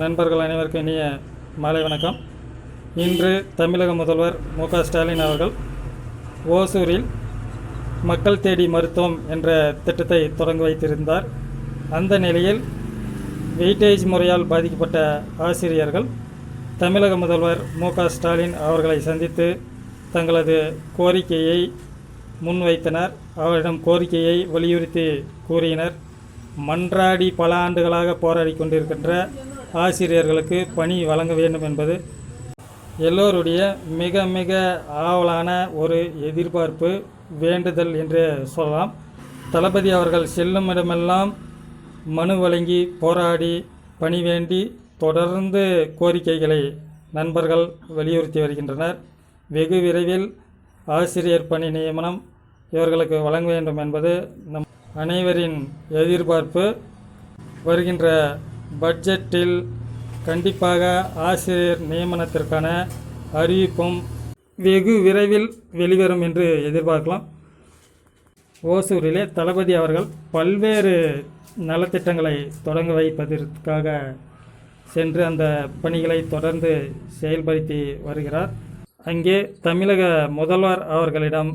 நண்பர்கள் அனைவருக்கும் இனிய மாலை வணக்கம். இன்று தமிழக முதல்வர் மு ஸ்டாலின் அவர்கள் ஓசூரில் மக்கள் தேடி மருத்துவம் என்ற திட்டத்தை தொடங்கி வைத்திருந்தார். அந்த நிலையில் வெயிட்டேஜ் முறையால் பாதிக்கப்பட்ட ஆசிரியர்கள் தமிழக முதல்வர் மு ஸ்டாலின் அவர்களை சந்தித்து தங்களது கோரிக்கையை முன்வைத்தனர். அவரிடம் கோரிக்கையை வலியுறுத்தி கூறினர். மன்றாடி பல ஆண்டுகளாக போராடி கொண்டிருக்கின்ற ஆசிரியர்களுக்கு பணி வழங்க வேண்டும் என்பது எல்லோருடைய மிக மிக ஆவலான ஒரு எதிர்பார்ப்பு வேண்டுதல் என்று சொல்லலாம். தளபதி அவர்கள் செல்லும் இடமெல்லாம் மனு வழங்கி போராடி பணி வேண்டி தொடர்ந்து கோரிக்கைகளை நண்பர்கள் வலியுறுத்தி வருகின்றனர். வெகு விரைவில் ஆசிரியர் பணி நியமனம் இவர்களுக்கு வழங்க வேண்டும் என்பது நம் அனைவரின் எதிர்பார்ப்பு. வருகின்ற பட்ஜெட்டில் கண்டிப்பாக ஆசிரியர் நியமனத்திற்கான அறிவிப்பும் வெகு விரைவில் வெளிவரும் என்று எதிர்பார்க்கலாம். ஓசூரிலே தளபதி அவர்கள் பல்வேறு நலத்திட்டங்களை தொடங்க வைப்பதற்காக சென்று அந்த பணிகளை தொடர்ந்து செயல்படுத்தி வருகிறார். அங்கே தமிழக முதல்வர் அவர்களிடம்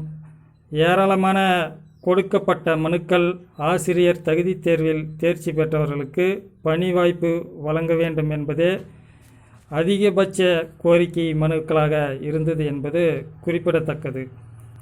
ஏராளமான கொடுக்கப்பட்ட மனுக்கள் ஆசிரியர் தகுதித் தேர்வில் தேர்ச்சி பெற்றவர்களுக்கு பணி வாய்ப்பு வழங்க வேண்டும் என்பதே அதிகபட்ச கோரிக்கை மனுக்களாக இருந்தது என்பது குறிப்பிடத்தக்கது.